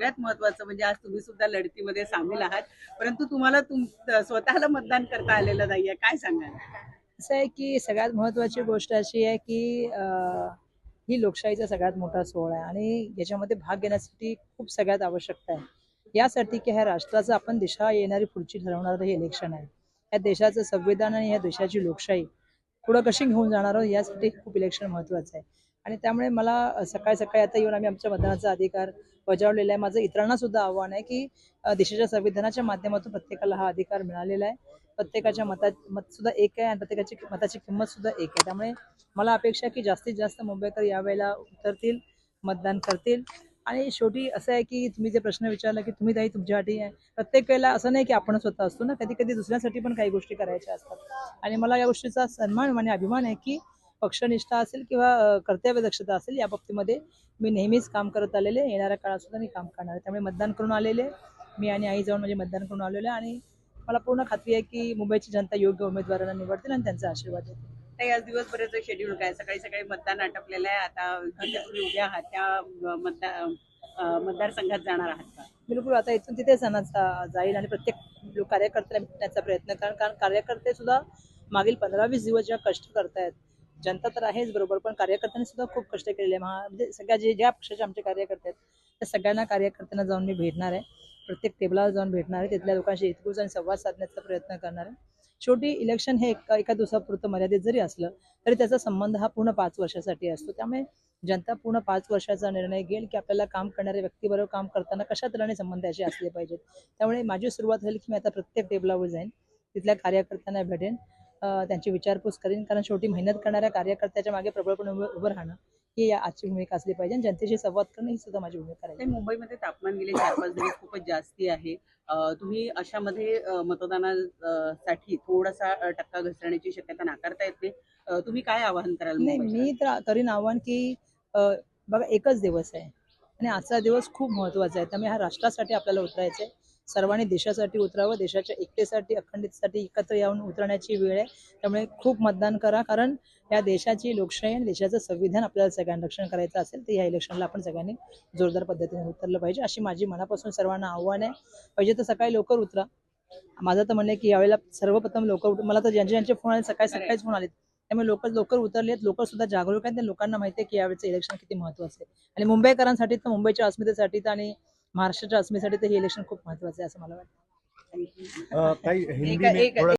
सगळ्यात महत्वाचं म्हणजे आज तुम्ही सुद्धा लढतीमध्ये सामील आहात. परंतु तुम्हाला तुम स्वतःला मतदान करता आलेलं नाहीये. काय सांगाल? असं आहे की सगळ्यात महत्वाची गोष्ट अशी आहे की ही लोकशाहीचा सगळ्यात मोठा सोहळा आहे आणि याच्यामध्ये भाग घेण्यासाठी खूप सगळ्यात आवश्यकता आहे. यासाठी की ह्या राष्ट्राचं आपण दिशा येणारी पुढची ठरवणारं हे इलेक्शन आहे. या देशाचं संविधान आणि या देशाची लोकशाही पुढं कशी घेऊन जाणार आहोत यासाठी खूप इलेक्शन महत्वाचं आहे. आणि त्यामुळे मला सकाळी सकाळी आता येऊन आम्ही आमच्या मतदानाचा अधिकार बजावलेला आहे. माझं इतरांना सुद्धा आव्हान आहे की देशाच्या संविधानाच्या माध्यमातून प्रत्येकाला हा अधिकार मिळालेला आहे. प्रत्येकाच्या मतात मत सुद्धा एक आहे आणि प्रत्येकाची मताची किंमत सुद्धा एक आहे. त्यामुळे मला अपेक्षा की जास्तीत जास्त मुंबईकर यावेळेला उतरतील मतदान करतील. आणि शेवटी असं आहे की तुम्ही जे प्रश्न विचारला की तुम्ही ताई तुमच्यासाठी आहे. प्रत्येक वेळेला असं नाही की आपण स्वतः असतो ना. कधी कधी दुसऱ्यासाठी पण काही गोष्टी करायच्या असतात. आणि मला या गोष्टीचा सन्मान आणि अभिमान आहे की पक्षनिष्ठा असेल किंवा अं, कर्तव्यदक्षता असेल या बाबतीमध्ये मी नेहमीच काम करत आलेले. येणाऱ्या काळात सुद्धा मी काम करणार आहे. त्यामुळे मतदान करून आलेले. मी आणि आई जाऊन म्हणजे मतदान करून आलेलो आणि मला पूर्ण खात्री आहे की मुंबईची जनता योग्य उमेदवारांना निवडतील आणि त्यांचा आशीर्वाद देतील ताई, आज दिवसभराचं शेड्यूल काय? सकाळी सकाळी मतदान आटपलेलं आहे. आता उद्या आहात. त्या अं, मतदारसंघात जाणार आहात का? बिलकुल. आता इथून तिथे जाण्याचा जाईल आणि प्रत्येक कार्यकर्त्याला भेटण्याचा प्रयत्न कारण कारण कार्यकर्ते सुद्धा मागील पंधरा वीस दिवस ज्या कष्ट करतायत जनता तर आहेच बरोबर पण कार्यकर्त्यांनी सुद्धा खूप कष्ट केलेले महा म्हणजे सगळ्या जे ज्या पक्षाचे आमचे कार्यकर्ते आहेत त्या सगळ्यांना कार्यकर्त्यांना जाऊन मी भेटणार आहे. प्रत्येक टेबलावर जाऊन भेटणार आहे. तिथल्या लोकांशी इतकूच आणि संवाद साधण्याचा प्रयत्न करणार आहे. शेवटी इलेक्शन हे एका एका दिवसापुरतं मर्यादित जरी असलं तरी त्याचा संबंध हा पूर्ण पाच वर्षासाठी असतो. त्यामुळे जनता पूर्ण पाच वर्षाचा निर्णय घेईल की आपल्याला काम करणाऱ्या व्यक्तीबरोबर काम करताना कशा तऱ्हेने संबंध असे असले पाहिजेत. त्यामुळे माझी सुरुवात झाली की मी आता प्रत्येक टेबलावर जाईन तिथल्या कार्यकर्त्यांना भेटेन. त्यांची विचारपूस करेन. कारण शेवटी मेहनत करणाऱ्या कार्यकर्त्याच्या मागे प्रबळपणे उभं राहणं ही या आजची भूमिका असली पाहिजे. आणि जनतेशी संवाद करणं ही सुद्धा माझी भूमिका ते मुंबईमध्ये तापमान गेले चार पाच दिवस खूपच जास्ती आहे. तुम्ही अशामध्ये मतदानासाठी थोडासा टक्का घसरण्याची शक्यता नाकारता येत नाही. तुम्ही काय आवाहन कराल नाही? मी तर करीन आव्हान की बघा एकच दिवस आहे. आणि आजचा दिवस खूप महत्त्वाचा आहे. त्यामुळे हा राष्ट्रासाठी आपल्याला उतरायचा आहे सर्वांनी देशासाठी उतरावं देशाच्या एकतेसाठी अखंडतेसाठी एकत्र येऊन उतरण्याची वेळ आहे. त्यामुळे खूप मतदान करा कारण या देशाची लोकशाही आणि देशाचं संविधान आपल्याला सगळ्यांना रक्षण करायचं असेल तर या इलेक्शनला आपण सगळ्यांनी जोरदार पद्धतीने उतरलं पाहिजे. अशी माझी मनापासून सर्वांना आव्हान आहे. पाहिजे तर सकाळी लवकर उतरा. माझं तर म्हणणं की यावेळेला सर्वप्रथम लवकर मला तर ज्यांचे ज्यांचे फोन आले सकाळी सकाळीच फोन आले त्यामुळे लोक लवकर उतरले आहेत लोक सुद्धा जागरूक आहेत लोकांना माहिती आहे की यावेळेचं इलेक्शन किती महत्वाचं आहे. आणि मुंबईकरांसाठी तर मुंबईच्या अस्मितेसाठी तर आणि महाराष्ट्राच्या अस्मितेसाठी तर हे इलेक्शन खूप महत्वाचं आहे असं मला वाटतं. काही हिंदी